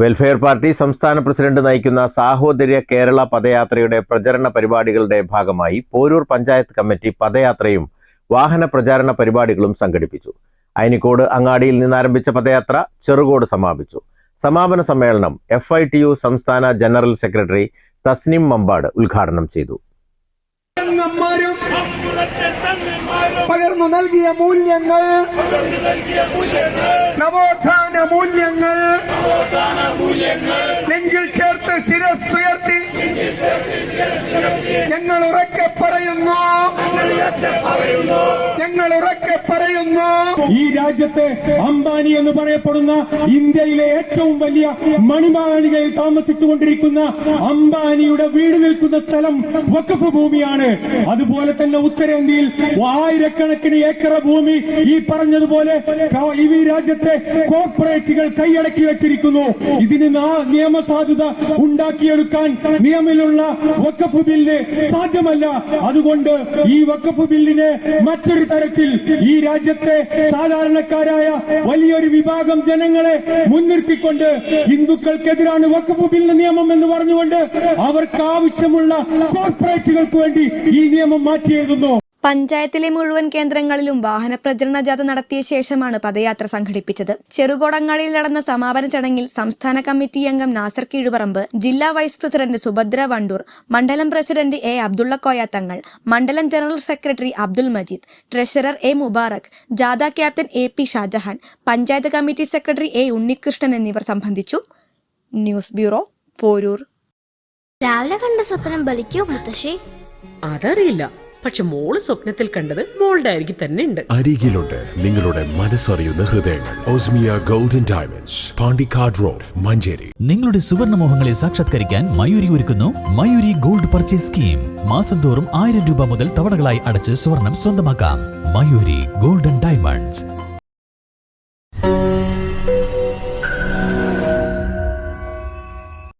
welfare party സംസ്ഥാന president നയിക്കുന്ന സാഹോദര്യ കേരള പദയാത്രയുടെ പ്രചരണ പരിപാടികളുടെ ഭാഗമായി പോരൂർ പഞ്ചായത്ത് കമ്മിറ്റി പദയാത്രയും വാഹന പ്രചാരണ പരിപാടികളും സംഘടിപ്പിച്ചു. അയനിക്കോട് അങ്ങാടിയിൽ നിന്ന് ആരംഭിച്ച പദയാത്ര ചെറുകോട് സമാപിച്ചു. സമാപന സമ്മേളനം എഫ് ഐ ടി യു സംസ്ഥാന ജനറൽ സെക്രട്ടറി തസ്നിം മമ്പാട് ഉദ്ഘാടനം ചെയ്തു. പകർന്നു നൽകിയ മൂല്യങ്ങൾ. നവോത്ഥാന മൂല്യങ്ങൾ. നെഞ്ചിൽ ചേർത്ത് ശിരസ്സുയർത്തി ഞങ്ങൾ ഉറക്കെ പറയുന്നു. ഞങ്ങൾ ഉറക്കെ പറയുന്നു. ഈ രാജ്യത്തെ അംബാനി എന്ന് പറയപ്പെടുന്ന ഇന്ത്യയിലെ ഏറ്റവും വലിയ മണിമാളികയിൽ താമസിച്ചുകൊണ്ടിരിക്കുന്ന അംബാനിയുടെ വീട് നിൽക്കുന്ന സ്ഥലം വഖഫ് ഭൂമിയാണ്. അതുപോലെ തന്നെ ഉത്തരേന്ത്യയിൽ ആയിരക്കണക്കിന് ഏക്കർ ഭൂമി ഈ പറഞ്ഞതുപോലെ ഈ രാജ്യത്തെ കോർപ്പറേറ്റുകൾ കൈയടക്കി വെച്ചിരിക്കുന്നു. ഇതിന് നിയമസാധുത ഉണ്ടാക്കിയെടുക്കാൻ നിയമിലുള്ള വഖഫ് ബില്ല് സാധ്യമല്ല. അതുകൊണ്ട് ഈ വഖഫ് ബില്ലിനെ മറ്റൊരു തരത്തിൽ ഈ രാജ്യത്തെ സാധാരണക്കാരായ വലിയൊരു വിഭാഗം ജനങ്ങളെ മുൻനിർത്തിക്കൊണ്ട് ഹിന്ദുക്കൾക്കെതിരാണ് വഖഫ് ബില്ല് നിയമം എന്ന് പറഞ്ഞുകൊണ്ട് അവർക്ക് ആവശ്യമുള്ള കോർപ്പറേറ്റുകൾക്ക് വേണ്ടി ഈ നിയമം മാറ്റി എഴുതുന്നു പഞ്ചായത്തിലെ മുഴുവൻ കേന്ദ്രങ്ങളിലും വാഹന പ്രചരണ ജാഥ നടത്തിയ ശേഷമാണ് പദയാത്ര സംഘടിപ്പിച്ചത്. ചെറുകോടങ്ങാടിയിൽ നടന്ന സമാപന ചടങ്ങിൽ സംസ്ഥാന കമ്മിറ്റി അംഗം നാസർ കീഴുപറമ്പ് ജില്ലാ വൈസ് പ്രസിഡന്റ് സുഭദ്ര വണ്ടൂർ മണ്ഡലം പ്രസിഡന്റ് എ അബ്ദുള്ള കോയ തങ്ങൾ മണ്ഡലം general secretary Abdul Majeed treasurer A Mubarak ജാഥ captain A P Shahjahan panchayat committee secretary A Unnikrishnan എന്നിവർ സംബന്ധിച്ചു. News bureau Poroor. രാവിലെ കണ്ട സ്വപ്നം ബലിക്കോ മുത്തശ്ശി? അതറിയില്ല. പക്ഷെ മോൾ സ്വപ്നത്തിൽ കണ്ടത് മോളുടെ അരികിൽ തന്നെ ഉണ്ട്. അരികിലുണ്ട്. നിങ്ങളുടെ മനസ്സറിയുന്ന ഹൃദയങ്ങൾ. Osmiya golden diamonds. Pandikkad road Manjeri. നിങ്ങളുടെ സുവർണമോഹങ്ങളെ സാക്ഷാത്കരിക്കാൻ മയൂരി ഒരുക്കുന്നു മയൂരി ഗോൾഡ് പർച്ചേസ് സ്കീം. മാസം തോറും ആയിരം രൂപ മുതൽ തവണകളായി അടച്ച് സ്വർണം സ്വന്തമാക്കാം. Mayuri golden diamonds.